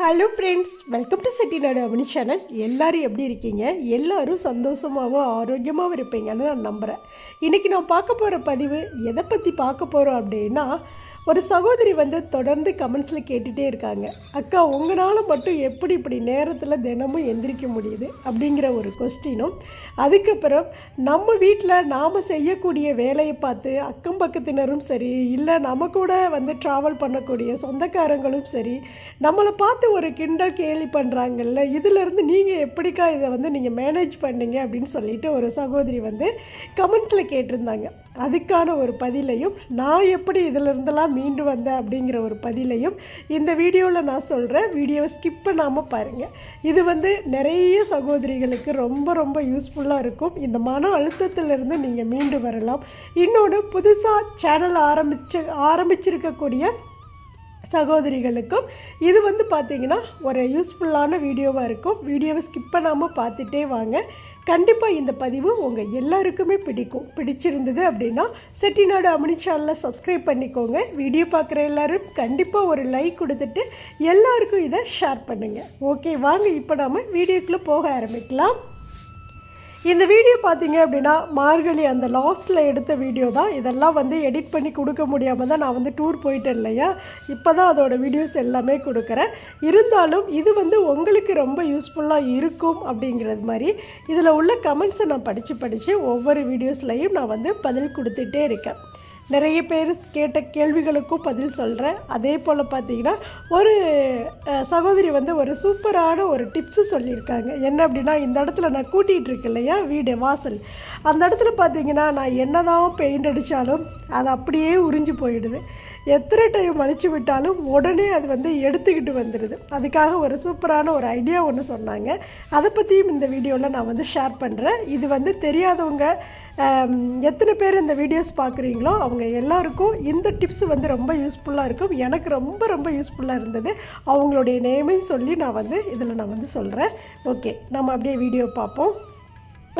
Hello friends welcome to Chettinad அமனி channel எல்லோரும் எப்படி இருக்கீங்க? எல்லோரும் சந்தோஷமாகவும் ஆரோக்கியமாகவும் இருப்பீங்கன்னு நான் நம்புகிறேன் இன்றைக்கி நான் பார்க்க போகிற பதிவு எதை பற்றி பார்க்க போகிறோம் அப்படின்னா ஒரு சகோதரி வந்து தொடர்ந்து கமெண்ட்ஸில் கேட்டுகிட்டே இருக்காங்க. அக்கா உங்களால் மட்டும் எப்படி இப்படி நேரத்தில் தினமும் எந்திரிக்க முடியுது? அப்படிங்கிற ஒரு கொஸ்டினும் அதுக்கப்புறம் நம்ம வீட்டில் நாம் செய்யக்கூடிய வேலையை பார்த்து அக்கம் பக்கத்தினரும் சரி இல்லை நம்ம கூட வந்து ட்ராவல் பண்ணக்கூடிய சொந்தக்காரங்களும் சரி நம்மளை பார்த்து ஒரு கிண்டல் கேலி பண்ணுறாங்கல்ல இதிலேருந்து நீங்கள் எப்படிக்கா இதை வந்து நீங்கள் மேனேஜ் பண்ணீங்க அப்படின்னு சொல்லிட்டு ஒரு சகோதரி வந்து கமெண்ட்டில் கேட்டிருந்தாங்க. அதுக்கான ஒரு பதிலையும் நான் எப்படி இதிலிருந்தெல்லாம் மீண்டு வந்தேன் அப்படிங்கிற ஒரு பதிலையும் இந்த வீடியோவில் நான் சொல்கிறேன் வீடியோவை ஸ்கிப் பண்ணாமல் பாருங்கள் இது வந்து நிறைய சகோதரிகளுக்கு ரொம்ப ரொம்ப யூஸ்ஃபுல்லாக இருக்கும். இந்த மன அழுத்தத்திலிருந்து நீங்கள் மீண்டு வரலாம். இன்னொன்று புதுசாக சேனல் ஆரம்பிச்சு ஆரம்பிச்சிருக்கக்கூடிய சகோதரிகளுக்கும் இது வந்து பார்த்திங்கன்னா ஒரு யூஸ்ஃபுல்லான வீடியோவாக இருக்கும். வீடியோவை ஸ்கிப் பண்ணாமல் பார்த்துட்டே வாங்க. கண்டிப்பாக இந்த பதிவு உங்கள் எல்லாருக்குமே பிடிக்கும். பிடிச்சிருந்தது அப்படின்னா செட்டிநாடு அமனி சேனலில் சப்ஸ்கிரைப் பண்ணிக்கோங்க. வீடியோ பார்க்குற எல்லாரும் கண்டிப்பாக ஒரு லைக் கொடுத்துட்டு எல்லாருக்கும் இதை ஷேர் பண்ணுங்கள் ஓகே வாங்க இப்போ நாம் வீடியோக்குள்ளே போக ஆரம்பிக்கலாம். இந்த வீடியோ பார்த்தீங்க அப்படின்னா மார்கழி அந்த லாஸ்ட்டில் எடுத்த வீடியோ தான். இதெல்லாம் வந்து எடிட் பண்ணி கொடுக்க முடியாமல் தான் நான் வந்து டூர் போயிட்டேன் இல்லையா? இப்போ தான் அதோடய வீடியோஸ் எல்லாமே கொடுக்குறேன். இருந்தாலும் இது வந்து உங்களுக்கு ரொம்ப யூஸ்ஃபுல்லாக இருக்கும் அப்படிங்கிறது மாதிரி இதில் உள்ள கமெண்ட்ஸை நான் படித்து படித்து ஒவ்வொரு வீடியோஸ்லையும் நான் வந்து பதில் கொடுத்துட்டே இருக்கேன். நிறைய பேர் கேட்ட கேள்விகளுக்கும் பதில் சொல்கிறேன் அதே போல் பார்த்தீங்கன்னா ஒரு சகோதரி வந்து ஒரு சூப்பரான ஒரு டிப்ஸு சொல்லியிருக்காங்க. என்ன அப்படின்னா இந்த இடத்துல நான் கூட்டிகிட்டு இருக்கேன் இல்லையா? வீடு வாசல். அந்த இடத்துல பார்த்தீங்கன்னா நான் என்ன தான் பெயிண்ட் அடித்தாலும் அது அப்படியே உறிஞ்சு போயிடுது. எத்தனை டைம் அழிச்சு விட்டாலும் உடனே அது வந்து எடுத்துக்கிட்டு வந்துடுது. அதுக்காக ஒரு சூப்பரான ஒரு ஐடியா ஒன்று சொன்னாங்க. அதை பற்றியும் இந்த வீடியோவில் நான் வந்து ஷேர் பண்ணுறேன் இது வந்து தெரியாதவங்க எத்தனை பேர் இந்த வீடியோஸ் பார்க்குறீங்களோ அவங்க எல்லாருக்கும் இந்த டிப்ஸ் வந்து ரொம்ப யூஸ்ஃபுல்லாக இருக்கும். எனக்கு ரொம்ப ரொம்ப யூஸ்ஃபுல்லாக இருந்தது. அவங்களுடைய நேமையும் சொல்லி நான் வந்து இதில் நான் வந்து சொல்கிறேன் ஓகே நம்ம அப்படியே வீடியோ பார்ப்போம்.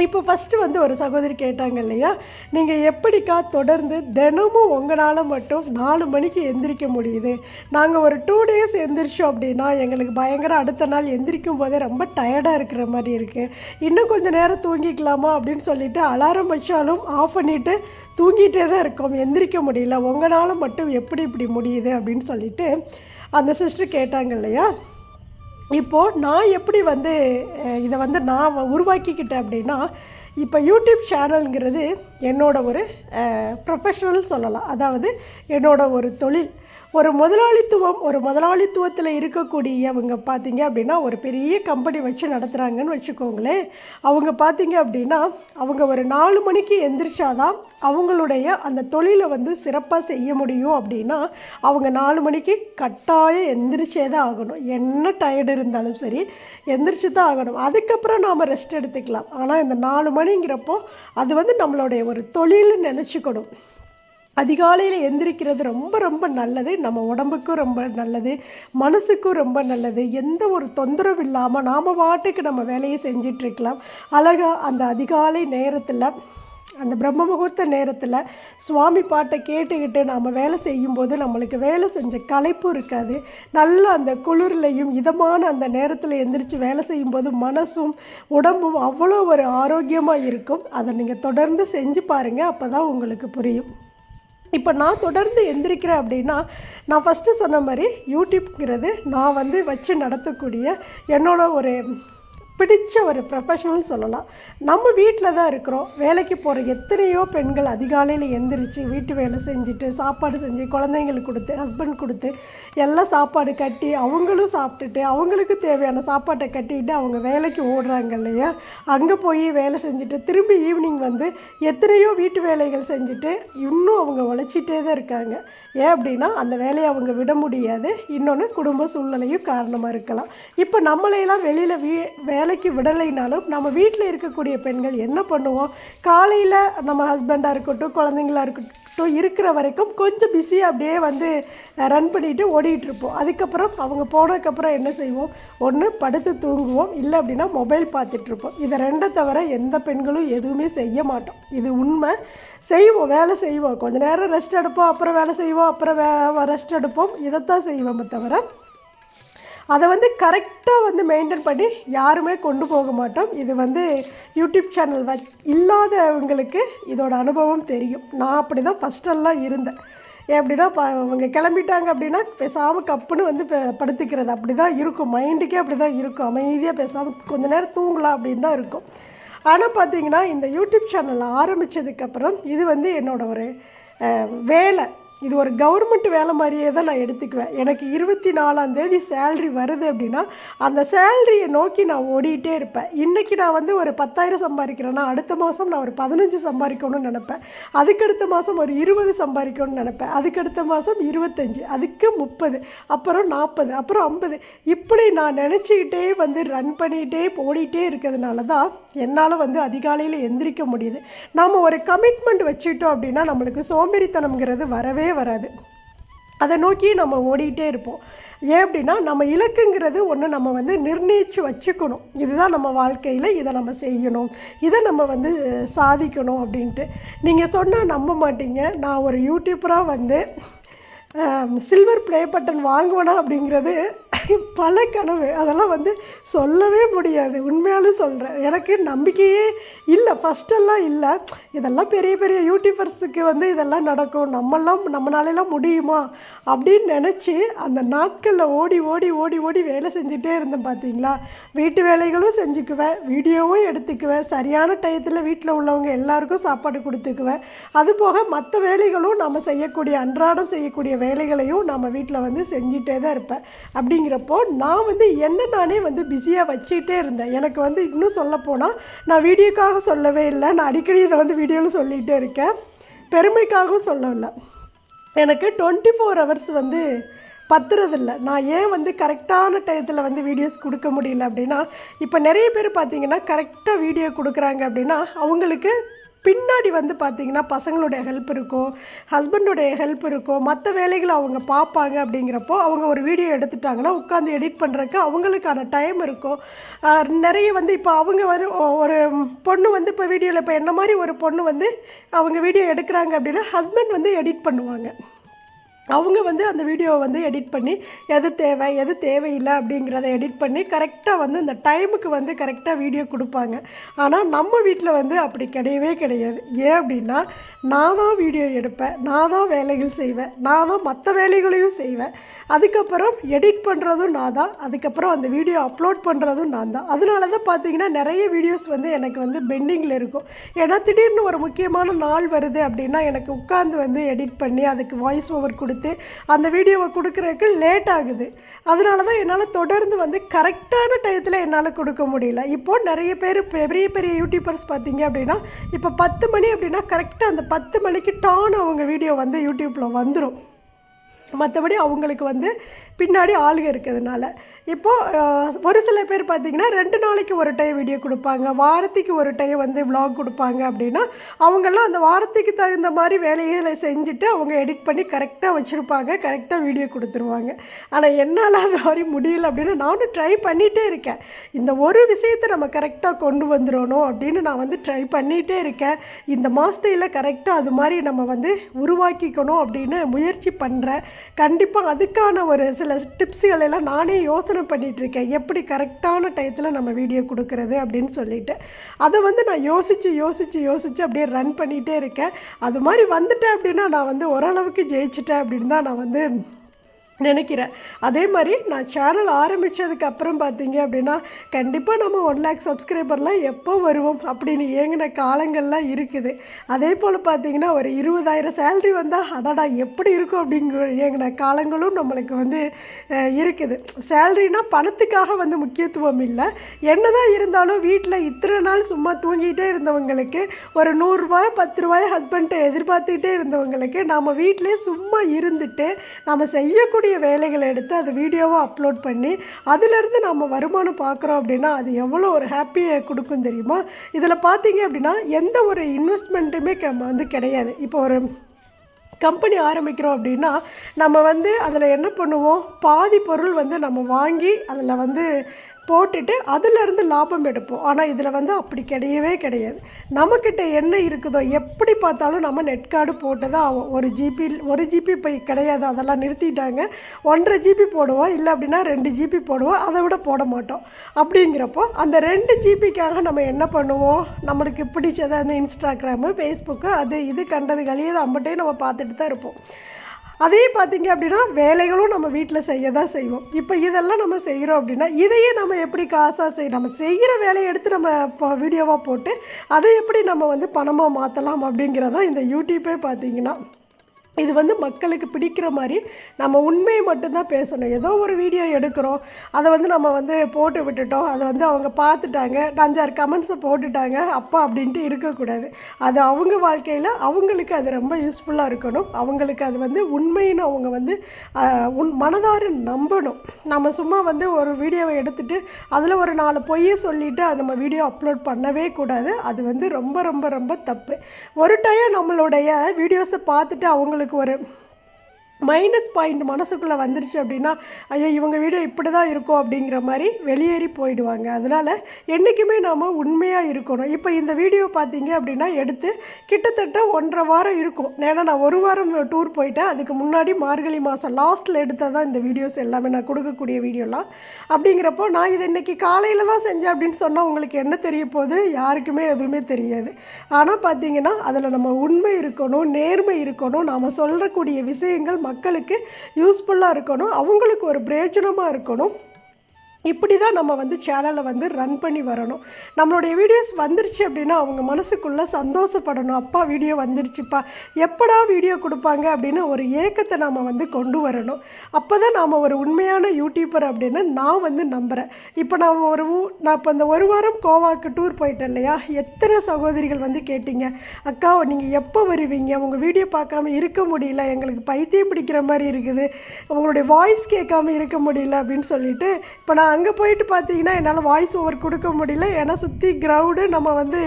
இப்போ ஃபஸ்ட்டு வந்து ஒரு சகோதரி கேட்டாங்க இல்லையா? நீங்கள் எப்படிக்கா தொடர்ந்து தினமும் உங்களால் மட்டும் நாலு மணிக்கு எந்திரிக்க முடியுது? நாங்கள் ஒரு டூ டேஸ் எந்திரிச்சோம் அப்படின்னா எங்களுக்கு பயங்கர அடுத்த நாள் எந்திரிக்கும் போதே ரொம்ப டயர்டாக இருக்கிற மாதிரி இருக்குது இன்னும் கொஞ்சம் நேரம் தூங்கிக்கலாமா அப்படின்னு சொல்லிட்டு அலாரம் வச்சாலும் ஆஃப் பண்ணிவிட்டு தூங்கிட்டே தான் இருக்கோம். எந்திரிக்க முடியல. உங்களால் மட்டும் எப்படி இப்படி முடியுது அப்படின்னு சொல்லிட்டு அந்த சிஸ்டர் கேட்டாங்க இல்லையா? இப்போது நான் எப்படி வந்து இதை வந்து நான் உருவாக்கிக்கிட்டேன் அப்படின்னா இப்போ யூடியூப் சேனலுங்கிறது என்னோட ஒரு ப்ரொஃபஷனல் சொல்லலாம். அதாவது என்னோட ஒரு தொழில். ஒரு முதலாளித்துவம் ஒரு முதலாளித்துவத்தில் இருக்கக்கூடியவங்க பார்த்தீங்க அப்படின்னா ஒரு பெரிய கம்பெனி வச்சு நடத்துகிறாங்கன்னு வச்சுக்கோங்களேன். அவங்க பார்த்தீங்க அப்படின்னா அவங்க ஒரு நாலு மணிக்கு எந்திரிச்சாதான் அவங்களுடைய அந்த தொழிலை வந்து சிறப்பாக செய்ய முடியும் அப்படின்னா அவங்க நாலு மணிக்கு கட்டாயம் எந்திரிச்சே தான் ஆகணும். என்ன டயர்டு இருந்தாலும் சரி எந்திரிச்சு தான் ஆகணும். அதுக்கப்புறம் நாம் ரெஸ்ட் எடுத்துக்கலாம். ஆனால் இந்த நாலு மணிங்கிறப்போ அது வந்து நம்மளுடைய ஒரு தொழில்னு நினச்சிக்கணும். அதிகாலையில் எந்திரிக்கிறது ரொம்ப ரொம்ப நல்லது. நம்ம உடம்புக்கும் ரொம்ப நல்லது. மனசுக்கும் ரொம்ப நல்லது. எந்த ஒரு தொந்தரவு இல்லாமல் நாம் பாட்டுக்கு நம்ம வேலையை செஞ்சிட்ருக்கலாம் அழகாக அந்த அதிகாலை நேரத்தில் அந்த பிரம்ம முகூர்த்த நேரத்தில் சுவாமி பாட்டை கேட்டுக்கிட்டு நாம் வேலை செய்யும்போது நம்மளுக்கு வேலை செஞ்ச களைப்பும் இருக்காது. நல்ல அந்த குளிர்லையும் இதமான அந்த நேரத்தில் எந்திரிச்சு வேலை செய்யும்போது மனசும் உடம்பும் அவ்வளோ ஒரு ஆரோக்கியமாக இருக்கும். அதை நீங்கள் தொடர்ந்து செஞ்சு பாருங்கள் அப்போ தான் உங்களுக்கு புரியும். இப்போ நான் தொடர்ந்து எந்திரிக்கிறேன் அப்படின்னா நான் ஃபஸ்ட்டு சொன்ன மாதிரி யூடியூப்ங்கிறது நான் வந்து வச்சு நடத்தக்கூடிய என்னோட ஒரு பிடித்த ஒரு ப்ரொஃபஷனல் சொல்லலாம். நம்ம வீட்டில் தான் இருக்கிறோம். வேலைக்கு போகிற எத்தனையோ பெண்கள் அதிகாலையில் எந்திரிச்சு வீட்டு வேலை செஞ்சுட்டு சாப்பாடு செஞ்சு குழந்தைங்களுக்கு கொடுத்து ஹஸ்பண்ட் கொடுத்து எல்லாம் சாப்பாடு கட்டி அவங்களும் சாப்பிட்டுட்டு அவங்களுக்கு தேவையான சாப்பாட்டை கட்டிட்டு அவங்க வேலைக்கு ஓடுறாங்க இல்லையா? அங்கே போய் வேலை செஞ்சுட்டு திரும்பி ஈவினிங் வந்து எத்தனையோ வீட்டு வேலைகள் செஞ்சுட்டு இன்னும் அவங்க உழைச்சிட்டே தான் இருக்காங்க. ஏன் அப்படின்னா அந்த வேலையை அவங்க விட முடியாது. இன்னொன்று குடும்ப சூழ்நிலையும் காரணமாக இருக்கலாம். இப்போ நம்மளையெல்லாம் வெளியில் வீ வேலைக்கு விடலைனாலும் நம்ம வீட்டில் இருக்கக்கூடிய பெண்கள் என்ன பண்ணுவோம்? காலையில் நம்ம ஹஸ்பண்டாக இருக்கட்டும் குழந்தைங்களா இருக்கட்டும் இருக்கிற வரைக்கும் கொஞ்சம் பிஸியாக அப்படியே வந்து ரன் பண்ணிட்டு ஓடிட்டு இருப்போம் அதுக்கப்புறம் அவங்க போனதுக்கப்புறம் என்ன செய்வோம்? ஒன்று படுத்து தூங்குவோம். இல்லை அப்படின்னா மொபைல் பார்த்துட்டு இருப்போம் இதை ரெண்டை தவிர எந்த பெண்களும் எதுவுமே செய்ய மாட்டோம். இது உண்மை. செய்வோம் வேலை செய்வோம். கொஞ்ச நேரம் ரெஸ்ட் எடுப்போம் அப்புறம் வேலை செய்வோம் அப்புறம் வே ரெஸ்ட் எடுப்போம். இதைத்தான் செய்வோமே தவிர அதை வந்து கரெக்டாக வந்து மெயின்டைன் பண்ணி யாருமே கொண்டு போக மாட்டோம். இது வந்து யூடியூப் சேனல் வ இல்லாதவங்களுக்கு இதோட அனுபவம் தெரியும். நான் அப்படி தான் ஃபஸ்ட்டெல்லாம் இருந்தேன். எப்படின்னா ப அவங்க கிளம்பிட்டாங்க அப்படின்னா பேசாமல் கப்புன்னு வந்து ப- படுத்துக்கிறது அப்படி தான் இருக்கும். மைண்டுக்கே அப்படி தான் இருக்கும். அமைதியாக பேசாமல் கொஞ்ச நேரம் தூங்கலாம் அப்படின்னு தான் இருக்கும். ஆனால் பார்த்தீங்கன்னா இந்த யூடியூப் சேனல் ஆரம்பித்ததுக்கப்புறம் இது வந்து என்னோடய ஒரு வேலை. இது ஒரு கவர்மெண்ட் வேலை மாதிரியே தான் நான் எடுத்துக்குவேன். எனக்கு இருபத்தி நாலாம் தேதி சேல்ரி வருது அப்படின்னா அந்த சேல்ரியை நோக்கி நான் ஓடிட்டே இருப்பேன். இன்றைக்கி நான் வந்து ஒரு பத்தாயிரம் சம்பாதிக்கிறேன்னா அடுத்த மாதம் நான் ஒரு பதினஞ்சு சம்பாதிக்கணும்னு நினப்பேன். அதுக்கடுத்த மாதம் ஒரு இருபது சம்பாதிக்கணும்னு நினப்பேன். அதுக்கடுத்த மாதம் இருபத்தஞ்சி அதுக்கு முப்பது அப்புறம் நாற்பது அப்புறம் ஐம்பது. இப்படி நான் நினச்சிக்கிட்டே வந்து ரன் பண்ணிகிட்டே ஓடிட்டே இருக்கிறதுனால தான் என்னால் வந்து அதிகாலையில் எந்திரிக்க முடியுது. நாம் ஒரு கமிட்மெண்ட் வச்சுட்டோம் அப்படின்னா நம்மளுக்கு சோம்பேறித்தனம்ங்கிறது வரவே வராது. அதை நோக்கி நம்ம ஓடிக்கிட்டே இருப்போம். ஏன் அப்படின்னா நம்ம இலக்குங்கிறது ஒன்று நம்ம வந்து நிர்ணயித்து வச்சுக்கணும். இதுதான் நம்ம வாழ்க்கையில் இதை நம்ம செய்யணும். இதை நம்ம வந்து சாதிக்கணும் அப்படின்ட்டு. நீங்கள் சொன்னால் நம்ப மாட்டீங்க. நான் ஒரு யூடியூப்பராக வந்து சில்வர் ப்ளே பட்டன் வாங்குவேனா அப்படிங்கிறது பல கனவு அதெல்லாம் வந்து சொல்லவே முடியாது. உண்மையாலும் சொல்கிறேன் எனக்கு நம்பிக்கையே இல்லை. ஃபஸ்ட்டெல்லாம் இல்லை. இதெல்லாம் பெரிய பெரிய யூடியூபர்ஸுக்கு வந்து இதெல்லாம் நடக்கும். நம்மெல்லாம் நம்மளாலெல்லாம் முடியுமா? அப்படின்னு நினச்சி அந்த நாட்களில் ஓடி ஓடி ஓடி ஓடி வேலை செஞ்சுட்டே இருந்தேன் பார்த்தீங்களா? வீட்டு வேலைகளும் செஞ்சுக்குவேன். வீடியோவும் எடுத்துக்குவேன். சரியான டயத்தில் வீட்டில் உள்ளவங்க எல்லாருக்கும் சாப்பாடு கொடுத்துக்குவேன். அது போக மற்ற வேலைகளும் நம்ம செய்யக்கூடிய அன்றாடம் செய்யக்கூடிய வேலைகளையும் நம்ம வீட்டில் வந்து செஞ்சிட்டே தான் இருப்பேன். அப்படிங்கிறப்போ நான் வந்து என்ன நானே வந்து பிஸியாக வச்சுக்கிட்டே இருந்தேன். எனக்கு வந்து இன்னும் சொல்லப்போனால் நான் வீடியோக்காக சொல்லவே இல்லை. நான் அடிக்கடி இதை வந்து வீடியோவில் சொல்லிகிட்டே இருக்கேன். பெருமைக்காகவும் சொல்லவில்லை எனக்கு டுவெண்ட்டி ஃபோர் ஹவர்ஸ் வந்து பத்துறதில்ல. நான் ஏன் வந்து கரெக்டான டயத்தில் வந்து வீடியோஸ் கொடுக்க முடியல அப்படின்னா இப்போ நிறைய பேர் பார்த்தீங்கன்னா கரெக்டாக வீடியோ கொடுக்குறாங்க அப்படின்னா அவங்களுக்கு பின்னாடி வந்து பார்த்தீங்கன்னா பசங்களுடைய ஹெல்ப் இருக்கும் ஹஸ்பண்டுடைய ஹெல்ப் இருக்கும் மற்ற வேலைகளை அவங்க பார்ப்பாங்க அப்படிங்கிறப்போ அவங்க ஒரு வீடியோ எடுத்துட்டாங்கன்னா உட்காந்து எடிட் பண்ணுறதுக்கு அவங்களுக்கான டைம் இருக்கும் நிறைய வந்து இப்போ அவங்க வந்து ஒரு பொண்ணு வந்து இப்போ வீடியோவில் இப்போ என்ன மாதிரி ஒரு பொண்ணு வந்து அவங்க வீடியோ எடுக்கிறாங்க அப்படின்னா ஹஸ்பண்ட் வந்து எடிட் பண்ணுவாங்க. அவங்க வந்து அந்த வீடியோவை வந்து எடிட் பண்ணி எது தேவை எது தேவையில்லை அப்படிங்கிறத எடிட் பண்ணி கரெக்டாக வந்து இந்த டைமுக்கு வந்து கரெக்டாக வீடியோ கொடுப்பாங்க. ஆனால் நம்ம வீட்டில் வந்து அப்படி கிடையவே கிடையாது. ஏன் அப்படின்னா நான் தான் வீடியோ எடுப்பேன் நான் தான் வேலைகள் செய்வேன் நான் தான் மற்ற வேலைகளையும் செய்வேன். அதுக்கப்புறம் எடிட் பண்ணுறதும் நான் தான். அதுக்கப்புறம் அந்த வீடியோ அப்லோட் பண்ணுறதும் நான் தான். அதனால தான் பார்த்தீங்கன்னா நிறைய வீடியோஸ் வந்து எனக்கு வந்து பெண்டிங்கில் இருக்கும். ஏன்னா திடீர்னு ஒரு முக்கியமான நாள் வருது அப்படின்னா எனக்கு உட்காந்து வந்து எடிட் பண்ணி அதுக்கு வாய்ஸ் ஓவர் கொடுத்து அந்த வீடியோவை கொடுக்குறதுக்கு லேட் ஆகுது. அதனால தான் என்னால் தொடர்ந்து வந்து கரெக்டான டயத்தில் என்னால் கொடுக்க முடியல. இப்போது நிறைய பேர் பெரிய பெரிய யூடியூபர்ஸ் பார்த்தீங்க அப்படின்னா இப்போ பத்து மணி அப்படின்னா கரெக்டாக அந்த பத்து மணிக்கு டான் அவங்க வீடியோ வந்து யூடியூப்பில் வந்துடும் மற்றபடி அவங்களுக்கு வந்து பின்னாடி ஆளுங்க இருக்கிறதுனால இப்போது ஒரு சில பேர் பார்த்தீங்கன்னா ரெண்டு நாளைக்கு ஒரு டைம் வீடியோ கொடுப்பாங்க. வாரத்துக்கு ஒரு டைம் வந்து விலாக் கொடுப்பாங்க அப்படின்னா அவங்கெல்லாம் அந்த வாரத்துக்கு தகுந்த மாதிரி வேலைகளை செஞ்சுட்டு அவங்க எடிட் பண்ணி கரெக்டாக வச்சுருப்பாங்க கரெக்டாக வீடியோ கொடுத்துருவாங்க. ஆனால் என்னால் அது மாதிரி முடியல அப்படின்னு நானும் ட்ரை பண்ணிகிட்டே இருக்கேன். இந்த ஒரு விஷயத்தை நம்ம கரெக்டாக கொண்டு வந்துடணும் அப்படின்னு நான் வந்து ட்ரை பண்ணிகிட்டே இருக்கேன். இந்த மாதத்தையில் கரெக்டாக அது மாதிரி நம்ம வந்து உருவாக்கிக்கணும் அப்படின்னு முயற்சி பண்ணுறேன் கண்டிப்பாக அதுக்கான ஒரு சில டிப்ஸுகளெல்லாம் நானே யோசனை பண்ணிட்டு இருக்கேன் எப்படி கரெக்டான டயத்தில் நம்ம வீடியோ கொடுக்கறது அப்படின்னு சொல்லிட்டு அதை வந்து நான் யோசித்து யோசித்து யோசித்து அப்படியே ரன் பண்ணிகிட்டே இருக்கேன். அது மாதிரி வந்துட்டேன் அப்படின்னா நான் வந்து ஓரளவுக்கு ஜெயிச்சிட்டேன் அப்படின்னு தான் நான் வந்து நினைக்கிறேன். அதே மாதிரி நான் சேனல் ஆரம்பித்ததுக்கு அப்புறம் பார்த்தீங்க அப்படின்னா கண்டிப்பாக நம்ம ஒன் லேக் சப்ஸ்கிரைபர்லாம் எப்போ வருவோம் அப்படின்னு ஏங்கின காலங்கள்லாம் இருக்குது. அதே போல் பார்த்தீங்கன்னா ஒரு இருபதாயிரம் சேல்ரி வந்தால் அடடா எப்படி இருக்கும் அப்படிங்கிற ஏங்கின காலங்களும் நம்மளுக்கு வந்து இருக்குது. சேல்ரினா பணத்துக்காக வந்து முக்கியத்துவம் இல்லை. என்ன தான் இருந்தாலும் வீட்டில் இத்தனை நாள் சும்மா தூங்கிட்டே இருந்தவங்களுக்கு ஒரு நூறுரூவாய் பத்து ரூபாய் ஹஸ்பண்ட்டை எதிர்பார்த்துக்கிட்டே இருந்தவங்களுக்கு நம்ம வீட்டிலே சும்மா இருந்துட்டு நம்ம செய்யக்கூடிய வேலைகளை எடுத்து அதை வீடியோவாக அப்லோட் பண்ணி அதிலிருந்து நம்ம வருமானம் பார்க்குறோம் அப்படின்னா அது எவ்வளோ ஒரு ஹாப்பியை கொடுக்கும் தெரியுமா? இதில் பார்த்தீங்க அப்படின்னா எந்த ஒரு இன்வெஸ்ட்மெண்ட்டுமே வந்து கிடையாது. இப்போ ஒரு கம்பெனி ஆரம்பிக்கிறோம் அப்படின்னா நம்ம வந்து அதில் என்ன பண்ணுவோம்? பாதி பொருள் வந்து நம்ம வாங்கி அதில் வந்து போட்டுட்டு அதிலிருந்து லாபம் எடுப்போம். ஆனால் இதில் வந்து அப்படி கிடையவே கிடையாது. நம்மக்கிட்ட என்ன இருக்குதோ எப்படி பார்த்தாலும் நம்ம நெட் கார்டு போட்டு தான் ஆகும் ஒரு ஜிபி ஒரு ஜிபி இப்போ கிடையாது. அதெல்லாம் நிறுத்திட்டாங்க. ஒன்றரை ஜிபி போடுவோம். இல்லை அப்படின்னா ரெண்டு ஜிபி போடுவோம். அதை விட போட மாட்டோம். அப்படிங்கிறப்போ அந்த ரெண்டு ஜிபிக்காக நம்ம என்ன பண்ணுவோம்? நம்மளுக்கு பிடிச்சதை அந்த இன்ஸ்டாகிராமு ஃபேஸ்புக்கு அது இது கண்டது கழியது அம்பட்டையும் நம்ம பார்த்துட்டு தான் இருப்போம். அதே பார்த்தீங்க அப்படின்னா வேலைகளும் நம்ம வீட்டில் செய்ய தான் செய்வோம். இப்போ இதெல்லாம் நம்ம செய்கிறோம் அப்படின்னா இதையே நம்ம எப்படி காசாக செய் நம்ம செய்கிற வேலையை எடுத்து நம்ம இப்போ வீடியோவாக போட்டு அதை எப்படி நம்ம வந்து பணமாக மாற்றலாம் அப்படிங்கிறதான் இந்த யூடியூப்பே பார்த்தீங்கன்னா இது வந்து மக்களுக்கு பிடிக்கிற மாதிரி நம்ம உண்மையை மட்டும்தான் பேசணும். ஏதோ ஒரு வீடியோ எடுக்கிறோம். அதை வந்து நம்ம வந்து போட்டு விட்டுட்டோம். அதை வந்து அவங்க பார்த்துட்டாங்க. அஞ்சாறு கமெண்ட்ஸை போட்டுட்டாங்க. அப்பா அப்படின்ட்டு இருக்கக்கூடாது. அது அவங்க வாழ்க்கையில் அவங்களுக்கு அது ரொம்ப யூஸ்ஃபுல்லாக இருக்கணும். அவங்களுக்கு அது வந்து உண்மைன்னு அவங்க வந்து உன் மனதார நம்பணும். நம்ம சும்மா வந்து ஒரு வீடியோவை எடுத்துட்டு அதில் ஒரு நாலு பொய்யை சொல்லிவிட்டு அது நம்ம வீடியோ அப்லோட் பண்ணவே கூடாது. அது வந்து ரொம்ப ரொம்ப ரொம்ப தப்பு. ஒரு டைம் நம்மளுடைய வீடியோஸை பார்த்துட்டு அவங்களுக்கு ஒரு மைனஸ் பாயிண்ட் மனசுக்குள்ளே வந்துருச்சு அப்படின்னா ஐயோ இவங்க வீடியோ இப்படி தான் இருக்கும் அப்படிங்கிற மாதிரி வெளியேறி போயிடுவாங்க. அதனால் என்றைக்குமே நாம் உண்மையாக இருக்கணும். இப்போ இந்த வீடியோ பார்த்தீங்க அப்படின்னா எடுத்து கிட்டத்தட்ட ஒன்றரை வாரம் இருக்கும். ஏன்னா நான் ஒரு வாரம் டூர் போயிட்டேன். அதுக்கு முன்னாடி மார்கழி மாதம் லாஸ்ட்டில் எடுத்தால் தான் இந்த வீடியோஸ் எல்லாமே நான் கொடுக்கக்கூடிய வீடியோலாம் அப்படிங்கிறப்போ நான் இதை இன்னைக்கு காலையில் தான் செஞ்சேன் அப்படின்னு சொன்னால் உங்களுக்கு என்ன தெரிய போகுது? யாருக்குமே எதுவுமே தெரியாது. ஆனால் பார்த்தீங்கன்னா அதில் நம்ம உண்மை இருக்கணும் நேர்மை இருக்கணும். நாம் சொல்லக்கூடிய விஷயங்கள் மக்களுக்கு யூஸ்ஃபுல்லாக இருக்கணும். அவங்களுக்கு ஒரு பிரயோஜனமாக இருக்கணும். இப்படி தான் நம்ம வந்து சேனலை வந்து ரன் பண்ணி வரணும். நம்மளுடைய வீடியோஸ் வந்துருச்சு அப்படின்னா அவங்க மனசுக்குள்ளே சந்தோஷப்படணும். அப்பா வீடியோ வந்துருச்சுப்பா. எப்படா வீடியோ கொடுப்பாங்க அப்படின்னு ஒரு ஏக்கத்தை நாம் வந்து கொண்டு வரணும். அப்போ தான் நாம் ஒரு உண்மையான யூடியூபர் அப்படின்னு நான் வந்து நம்புகிறேன் இப்போ நான் ஒரு நான் இப்போ இந்த ஒரு வாரம் கோவாக்கு டூர் போயிட்டேன் இல்லையா? எத்தனை சகோதரிகள் வந்து கேட்டீங்க? அக்கா நீங்கள் எப்போ வருவீங்க? உங்கள் வீடியோ பார்க்காம இருக்க முடியல. எங்களுக்கு பைத்தியம் பிடிக்கிற மாதிரி இருக்குது. உங்களுடைய வாய்ஸ் கேட்காம இருக்க முடியல. அப்படின்னு சொல்லிட்டு இப்போ நான் அங்கே போயிட்டு பார்த்தீங்கன்னா என்னால் வாய்ஸ் ஓவர் கொடுக்க முடியல. ஏன்னா சுற்றி க்ரௌடு நம்ம வந்து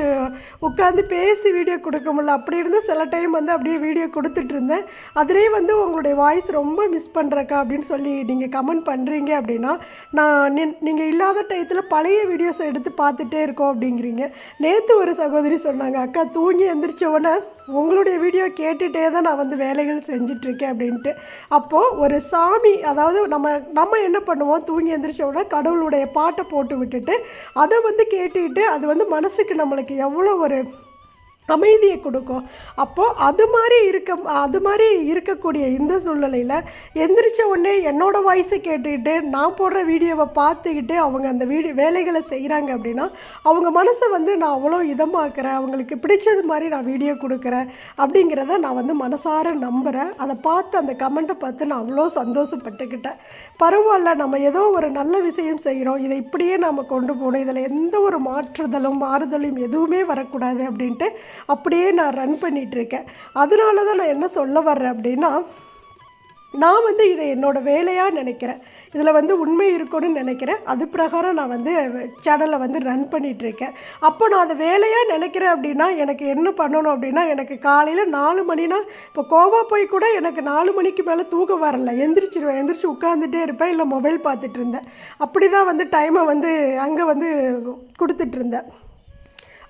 உட்காந்து பேசி வீடியோ கொடுக்க முடியல. அப்படி இருந்து சில டைம் வந்து அப்படியே வீடியோ கொடுத்துட்டு இருந்தேன். அதிலே வந்து உங்களுடைய வாய்ஸ் ரொம்ப மிஸ் பண்ணுறக்கா அப்படின்னு சொல்லி நீங்கள் கமெண்ட் பண்ணுறீங்க அப்படின்னா நான் நீங்கள் இல்லாத டயத்தில் பழைய வீடியோஸை எடுத்து பார்த்துட்டே இருக்கோம் அப்படிங்கிறீங்க. நேற்று ஒரு சகோதரி சொன்னாங்க அக்கா தூங்கி எந்திரிச்ச உடனே உங்களுடைய வீடியோ கேட்டுகிட்டே தான் நான் வந்து வேலைகள் செஞ்சிட்ருக்கேன் அப்படின்ட்டு. அப்போது ஒரு சாமி அதாவது நம்ம நம்ம என்ன பண்ணுவோம்? தூங்கி எந்திரிச்ச உடனே கடவுளுடைய பாட்டை போட்டு விட்டுட்டு அதை வந்து கேட்டுக்கிட்டு அது வந்து மனசுக்கு நம்மளுக்கு எவ்வளோ ஒரு அமைதியை கொடுக்கும். அப்போது அது மாதிரி இருக்க அது மாதிரி இருக்கக்கூடிய இந்த சூழ்நிலையில் எந்திரிச்ச உடனே என்னோடய வாய்ஸை கேட்டுக்கிட்டு நான் போடுற வீடியோவை பார்த்துக்கிட்டு அவங்க அந்த வீடியோ வேலைகளை செய்கிறாங்க அப்படின்னா அவங்க மனசை வந்து நான் அவ்வளோ இதமாக்குறேன் அவங்களுக்கு பிடிச்சது மாதிரி நான் வீடியோ கொடுக்குறேன் அப்படிங்கிறத நான் வந்து மனசார நம்புகிறேன் அதை பார்த்து அந்த கமெண்ட்டை பார்த்து நான் அவ்வளோ சந்தோஷப்பட்டுக்கிட்டேன். பரவாயில்ல நம்ம ஏதோ ஒரு நல்ல விஷயம் செய்கிறோம். இதை இப்படியே நாம் கொண்டு போகணும். இதில் எந்த ஒரு மாற்றுதலும் மாறுதலும் எதுவுமே வரக்கூடாது அப்படின்ட்டு அப்படியே நான் ரன் பண்ணிகிட்ருக்கேன் அதனால தான் நான் என்ன சொல்ல வர்றேன் அப்படின்னா நான் வந்து இதை என்னோடய வேலையாக நினைக்கிறேன். இதில் வந்து உண்மை இருக்கணும்னு நினைக்கிறேன். அது பிரகாரம் நான் வந்து சேனலை வந்து ரன் பண்ணிகிட்ருக்கேன் அப்போ நான் அதை வேலையாக நினைக்கிறேன் அப்படின்னா எனக்கு என்ன பண்ணணும் அப்படின்னா எனக்கு காலையில் நாலு மணினா இப்போ கோவா போய் கூட எனக்கு நாலு மணிக்கு மேலே தூக்கம் வரல. எந்திரிச்சிருவேன். எந்திரிச்சு உட்காந்துட்டே இருப்பேன். இல்லை மொபைல் பார்த்துட்டு இருந்தேன். அப்படி தான் வந்து டைமை வந்து அங்கே வந்து கொடுத்துட்ருந்தேன்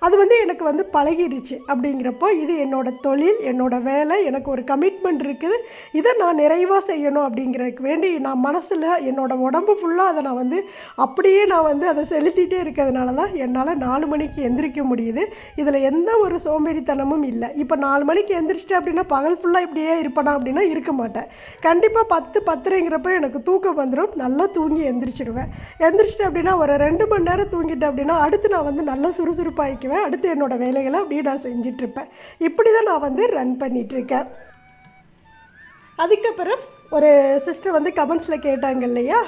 அது வந்து எனக்கு வந்து பழகிடுச்சு. அப்படிங்கிறப்போ இது என்னோடய தொழில் என்னோட வேலை எனக்கு ஒரு கமிட்மெண்ட் இருக்குது. இதை நான் நிறைவாக செய்யணும் அப்படிங்கிறதுக்கு வேண்டி நான் மனசில் என்னோட உடம்பு ஃபுல்லாக அதை நான் வந்து அப்படியே நான் வந்து அதை செலுத்திட்டே இருக்கிறதுனால தான் என்னால் நாலு மணிக்கு எந்திரிக்க முடியுது. இதில் எந்த ஒரு சோம்பேறித்தனமும் இல்லை. இப்போ நாலு மணிக்கு எந்திரிச்சிட்டேன் அப்படின்னா பகல் ஃபுல்லாக இப்படியே இருப்பேனா அப்படின்னா இருக்க மாட்டேன். கண்டிப்பாக பத்து பத்தரைங்கிறப்ப எனக்கு தூக்கம் வந்துடும் நல்லா தூங்கி எந்திரிச்சிடுவேன் எந்திரிச்சிட்டேன் அப்படின்னா ஒரு ரெண்டு மணி நேரம் தூங்கிட்டேன் அப்படின்னா அடுத்து நான் வந்து நல்லா சுறுசுறுப்பாகிக்குவேன் அடுத்து என்னோட வேலைகளை அப்படியே நான் செஞ்சிட்ருப்பேன். இப்படி தான் நான் வந்து ரன் பண்ணிகிட்ருக்கேன் அதுக்கப்புறம் ஒரு சிஸ்டர் வந்து கமெண்ட்ஸில் கேட்டாங்க இல்லையா?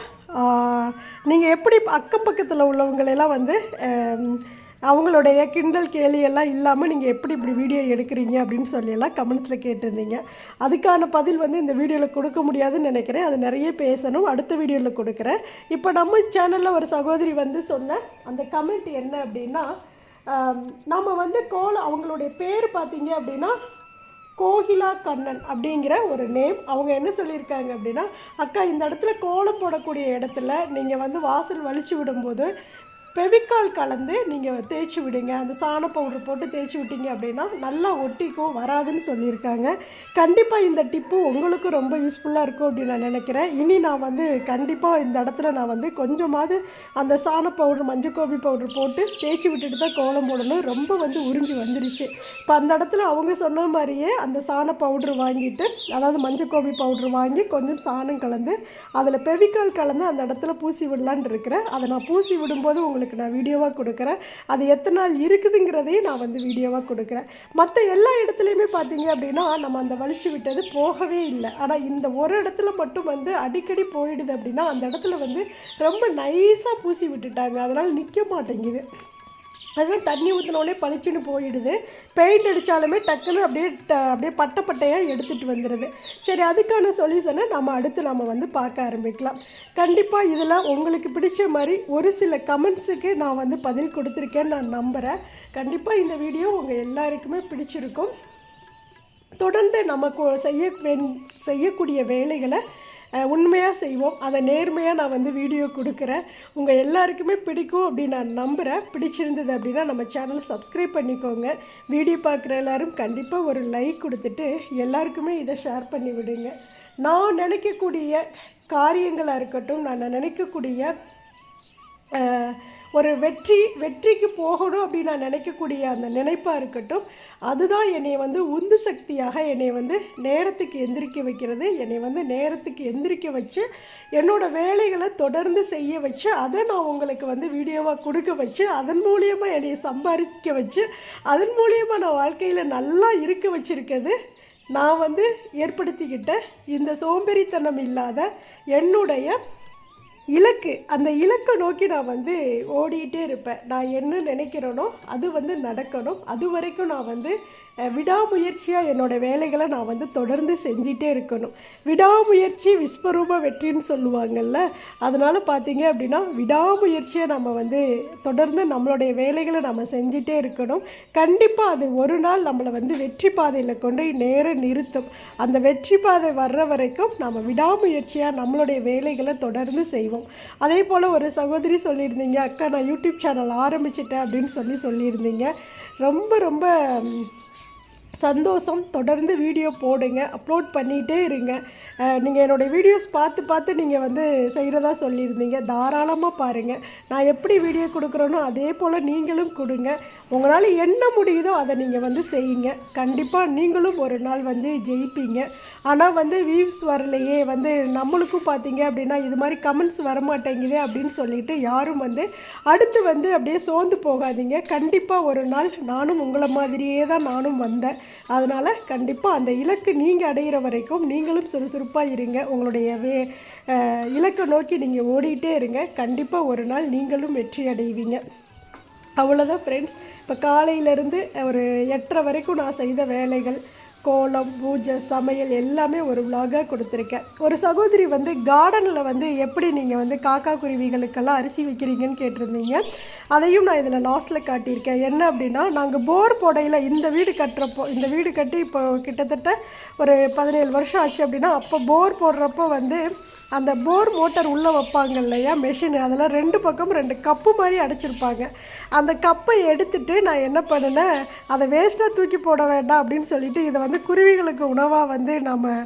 நீங்கள் எப்படி அக்கம் பக்கத்தில் உள்ளவங்களெல்லாம் வந்து அவங்களுடைய கிண்டல் கேலியெல்லாம் இல்லாமல் நீங்கள் எப்படி இப்படி வீடியோ எடுக்கிறீங்க அப்படின்னு சொல்லி எல்லாம் கமெண்ட்ஸில் கேட்டிருந்தீங்க. அதுக்கான பதில் வந்து இந்த வீடியோவில் கொடுக்க முடியாதுன்னு நினைக்கிறேன். அது நிறைய பேசணும். அடுத்த வீடியோவில் கொடுக்குறேன். இப்போ நம்ம சேனலில் ஒரு சகோதரி வந்து சொன்ன அந்த கமெண்ட் என்ன அப்படின்னா நம்ம வந்து கோல அவங்களுடைய பேர் பார்த்தீங்க அப்படின்னா கோகிலா கண்ணன் அப்படிங்கிற ஒரு நேம் அவங்க என்ன சொல்லியிருக்காங்க அப்படின்னா அக்கா இந்த இடத்துல கோலம் போடக்கூடிய இடத்துல நீங்கள் வந்து வாசல் வலிச்சு விடும்போது பெவிக்கால் கலந்து நீங்கள் தேய்ச்சி விடுங்க. அந்த சாண பவுடர் போட்டு தேய்ச்சி விட்டீங்க அப்படின்னா நல்லா ஒட்டிக்கும் வராதுன்னு சொல்லியிருக்காங்க. கண்டிப்பாக இந்த டிப்பு உங்களுக்கும் ரொம்ப யூஸ்ஃபுல்லாக இருக்கும் அப்படின்னு நான் நினைக்கிறேன். இனி நான் வந்து கண்டிப்பாக இந்த இடத்துல நான் வந்து கொஞ்சமாவது அந்த சாண பவுடர் மஞ்சள் கோபி பவுடர் போட்டு தேய்ச்சி விட்டுட்டு தான் கோலம் போடணும். ரொம்ப வந்து உறிஞ்சி வந்துருச்சு. இப்போ அந்த இடத்துல அவங்க சொன்ன மாதிரியே அந்த சாண பவுடர் வாங்கிட்டு அதாவது மஞ்சக்கோபி பவுடர் வாங்கி கொஞ்சம் சாணம் கலந்து அதில் பெவிக்கால் கலந்து அந்த இடத்துல பூசி விடலான் இருக்கிறேன். அதை நான் பூசி விடும்போது உங்களுக்கு நான் வீடியோவாக கொடுக்குறேன். அது எத்தனை நாள் இருக்குதுங்கிறதையும் நான் வந்து வீடியோவாக கொடுக்குறேன். மற்ற எல்லா இடத்துலையுமே பார்த்தீங்க அப்படின்னா நம்ம அந்த வலிச்சு விட்டது போகவே இல்லை. ஆனால் இந்த ஒரு இடத்துல மட்டும் வந்து அடிக்கடி போயிடுது அப்படின்னா அந்த இடத்துல வந்து ரொம்ப நைஸாக பூசி விட்டுட்டாங்க. அதனால் நிற்க மாட்டேங்குது. அதுவும் தண்ணி ஊற்றினோடனே பளிச்சுன்னு போயிடுது. பெயிண்ட் அடித்தாலுமே டக்குன்னு அப்படியே ட அப்படியே பட்டை பட்டையாக எடுத்துகிட்டு வந்துடுது சரி அதுக்கான சொல்யூஷனை நம்ம அடுத்து நம்ம வந்து பார்க்க ஆரம்பிக்கலாம். கண்டிப்பாக இதில் உங்களுக்கு பிடிச்ச மாதிரி ஒரு சில கமெண்ட்ஸுக்கு நான் வந்து பதில் கொடுத்துருக்கேன்னு நான் நம்புகிறேன் கண்டிப்பாக இந்த வீடியோ உங்கள் எல்லாருக்குமே பிடிச்சிருக்கும். தொடர்ந்து நம்ம கொ- செய்ய செய்யக்கூடிய வேலைகளை உண்மையாக செய்வோம். அதை நேர்மையாக நான் வந்து வீடியோ கொடுக்குறேன். உங்கள் எல்லாருக்குமே பிடிக்கும் அப்படின்னு நான் நம்புகிறேன் பிடிச்சிருந்தது அப்படின்னா நம்ம சேனல் சப்ஸ்கிரைப் பண்ணிக்கோங்க. வீடியோ பார்க்குற எல்லோரும் கண்டிப்பாக ஒரு லைக் கொடுத்துட்டு எல்லாருக்குமே இதை ஷேர் பண்ணி விடுங்க. நான் நினைக்கக்கூடிய காரியங்களாக இருக்கட்டும் நான் நினைக்கக்கூடிய ஒரு வெற்றி வெற்றிக்கு போகணும் அப்படின்னு நான் நினைக்கக்கூடிய அந்த நினைப்பாக இருக்கட்டும் அதுதான் என்னை வந்து உந்து சக்தியாக என்னை வந்து நேரத்துக்கு எந்திரிக்க வைக்கிறது. என்னை வந்து நேரத்துக்கு எந்திரிக்க வச்சு என்னோட வேலைகளை தொடர்ந்து செய்ய வச்சு அதை நான் உங்களுக்கு வந்து வீடியோவாக கொடுக்க வச்சு அதன் மூலியமாக என்னை சம்பாதிக்க வச்சு அதன் மூலியமாக நான் வாழ்க்கையில் நல்லா இருக்க வச்சுருக்கிறது. நான் வந்து ஏற்படுத்திக்கிட்ட இந்த சோம்பேறித்தனம் இல்லாத என்னுடைய இலக்கு. அந்த இலக்கை நோக்கி நான் வந்து ஓடிட்டே இருப்பேன். நான் என்ன நினைக்கிறேனோ அது வந்து நடக்கணும். அது வரைக்கும் நான் வந்து விடாமுயற்சியாக என்னோடய வேலைகளை நான் வந்து தொடர்ந்து செஞ்சிகிட்டே இருக்கணும். விடாமுயற்சி விஸ்வரூப வெற்றின்னு சொல்லுவாங்கல்ல அதனால் பார்த்தீங்க அப்படின்னா விடாமுயற்சியை நம்ம வந்து தொடர்ந்து நம்மளுடைய வேலைகளை நம்ம செஞ்சிகிட்டே இருக்கணும். கண்டிப்பாக அது ஒரு நாள் நம்மளை வந்து வெற்றி பாதையில் கொண்டு போய் நேர நிறுத்தும். அந்த வெற்றி பாதை வர்ற வரைக்கும் நம்ம விடாமுயற்சியாக நம்மளுடைய வேலைகளை தொடர்ந்து செய்வோம். அதே போல் ஒரு சகோதரி சொல்லியிருந்தீங்க அக்கா நான் யூடியூப் சேனல் ஆரம்பிச்சிட்டேன் அப்படின்னு சொல்லி சொல்லியிருந்தீங்க. ரொம்ப ரொம்ப சந்தோஷம் தொடர்ந்து வீடியோ போடுங்க அப்லோட் பண்ணிகிட்டே இருங்க. நீங்கள் என்னோடய வீடியோஸ் பார்த்து பார்த்து நீங்கள் வந்து செய்கிறதா சொல்லியிருந்தீங்க. தாராளமாக பாருங்கள் நான் எப்படி வீடியோ கொடுக்குறேனோ அதே போல் நீங்களும் கொடுங்க. உங்களால் என்ன முடியுதோ அதை நீங்கள் வந்து செய்யுங்க. கண்டிப்பாக நீங்களும் ஒரு நாள் வந்து ஜெயிப்பீங்க. ஆனால் வந்து வியூஸ் வரலையே வந்து நம்மளுக்கும் பார்த்தீங்க அப்படின்னா இது மாதிரி கமெண்ட்ஸ் வரமாட்டேங்குதே அப்படின்னு சொல்லிட்டு யாரும் வந்து அடுத்து வந்து அப்படியே சோர்ந்து போகாதீங்க. கண்டிப்பாக ஒரு நாள் நானும் உங்களை மாதிரியே தான் நானும் வந்தேன். அதனால் கண்டிப்பாக அந்த இலக்கு நீங்கள் அடையிற வரைக்கும் நீங்களும் சுறுசுறுப்பாக இருங்க. உங்களுடைய வே இலக்கை நோக்கி நீங்கள் ஓடிட்டே இருங்க. கண்டிப்பாக ஒரு நாள் நீங்களும் வெற்றி அடைவீங்க. அவ்வளோதான் ஃப்ரெண்ட்ஸ் இப்போ காலையிலேருந்து ஒரு எட்டரை வரைக்கும் நான் செய்த வேலைகள் கோலம் பூஜை சமையல் எல்லாமே ஒரு விலாகாக கொடுத்துருக்கேன். ஒரு சகோதரி வந்து கார்டனில் வந்து எப்படி நீங்கள் வந்து காக்கா குருவிகளுக்கெல்லாம் அரிசி வைக்கிறீங்கன்னு கேட்டிருந்தீங்க. அதையும் நான் இதில் லாஸ்ட்டில் காட்டியிருக்கேன். என்ன அப்படின்னா நாங்கள் போர் போடையில் இந்த வீடு கட்டுறப்போ இந்த வீடு கட்டி இப்போ கிட்டத்தட்ட ஒரு பதினேழு வருஷம் ஆச்சு அப்படின்னா அப்போ போர் போடுறப்போ வந்து அந்த போர் மோட்டர் உள்ளே வைப்பாங்க இல்லையா மெஷின் அதெல்லாம் ரெண்டு பக்கம் ரெண்டு கப்பு மாதிரி அடைச்சிருப்பாங்க. அந்த கப்பை எடுத்துட்டு நான் என்ன பண்ணினேன் அதை வேஸ்ட்டாக தூக்கி போட வேண்டாம் அப்படின்னு சொல்லிட்டு இதை வந்து குருவிகளுக்கு உணவாக வந்து நம்ம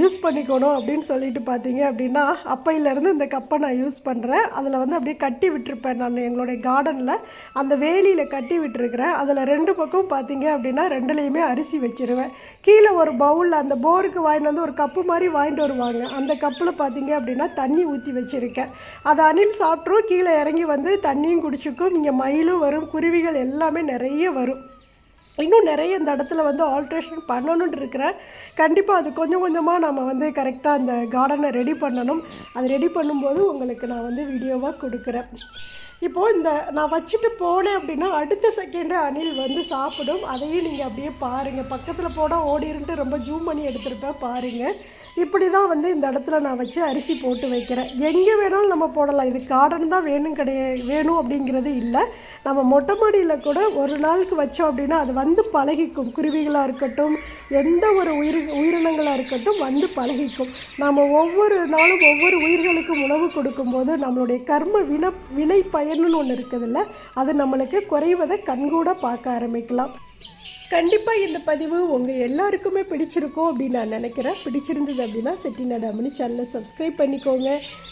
யூஸ் பண்ணிக்கணும் அப்படின்னு சொல்லிட்டு பார்த்தீங்க அப்படின்னா அப்பையிலேருந்து இந்த கப்பை நான் யூஸ் பண்ணுறேன் அதில் வந்து அப்படியே கட்டி விட்டுருப்பேன் நான் எங்களுடைய கார்டனில் அந்த வேலியில் கட்டி விட்டுருக்குறேன். அதில் ரெண்டு பக்கம் பார்த்தீங்க அப்படின்னா ரெண்டுலேயுமே அரிசி வச்சிருவேன். கீழே ஒரு பவுலில் அந்த போருக்கு வாங்கிட்டு வந்து ஒரு கப்பு மாதிரி வாங்கிட்டு வருவாங்க. அந்த கப்பில் பார்த்தீங்க அப்படின்னா தண்ணி ஊற்றி வச்சுருக்கேன். அதை அணில் சாப்பிட்ரும் கீழே இறங்கி வந்து தண்ணியும் குடிச்சிக்கும். இங்கே மயிலும் வரும் குருவிகள் எல்லாமே நிறைய வரும். இன்னும் நிறைய இந்த இடத்துல வந்து ஆல்ட்ரேஷன் பண்ணணும்னு இருக்கிறேன். கண்டிப்பாக அது கொஞ்சம் கொஞ்சமாக நம்ம வந்து கரெக்டாக அந்த கார்டனை ரெடி பண்ணணும். அது ரெடி பண்ணும்போது உங்களுக்கு நான் வந்து வீடியோவாக கொடுக்குறேன். இப்போது இந்த நான் வச்சுட்டு போனேன் அப்படின்னா அடுத்த செகண்டு அணில் வந்து சாப்பிடும். அதையும் நீங்கள் அப்படியே பாருங்கள் பக்கத்தில் போனால் ஓடிருன்ட்டு ரொம்ப ஜூம் பண்ணி எடுத்துருப்பேன் பாருங்கள் இப்படி தான் வந்து இந்த இடத்துல நான் வச்சு அரிசி போட்டு வைக்கிறேன். எங்கே வேணாலும் நம்ம போடலாம். இது கார்டன் தான் வேணும் கிடையாது வேணும் அப்படிங்கிறது இல்லை. நம்ம மொட்டை மாடியில் கூட ஒரு நாளுக்கு வச்சோம் அப்படின்னா அது வந்து பழகிக்கும். குருவிகளாக இருக்கட்டும் எந்த ஒரு உயிர் உயிரினங்களாக இருக்கட்டும் வந்து பழகிக்கும். நம்ம ஒவ்வொரு நாளும் ஒவ்வொரு உயிர்களுக்கும் உணவு கொடுக்கும்போது நம்மளுடைய கர்ம வின வினை பயனுன்னு ஒன்று இருக்குதுல்ல அது நம்மளுக்கு குறைவதை கண்கூட பார்க்க ஆரம்பிக்கலாம். கண்டிப்பாக இந்த பதிவு உங்கள் எல்லாருக்குமே பிடிச்சிருக்கும் அப்படின்னு நான் நினைக்கிறேன். பிடிச்சிருந்தது அப்படின்னா செட்டிநாடு அம்மனி சேனலை சப்ஸ்கிரைப் பண்ணிக்கோங்க.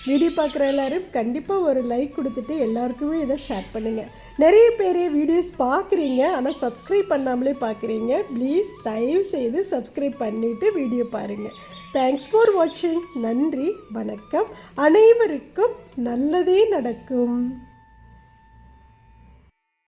வீடியோ பார்க்குற எல்லாரும் கண்டிப்பாக ஒரு லைக் கொடுத்துட்டு எல்லாருக்குமே இதை ஷேர் பண்ணுங்கள் நிறைய பேர் வீடியோஸ் பார்க்குறீங்க ஆனால் சப்ஸ்கிரைப் பண்ணாமலே பார்க்குறீங்க ப்ளீஸ் தயவு செய்து சப்ஸ்கிரைப் பண்ணிவிட்டு வீடியோ பாருங்கள் தேங்க்ஸ் ஃபார் வாட்சிங் நன்றி வணக்கம். அனைவருக்கும் நல்லதே நடக்கும்.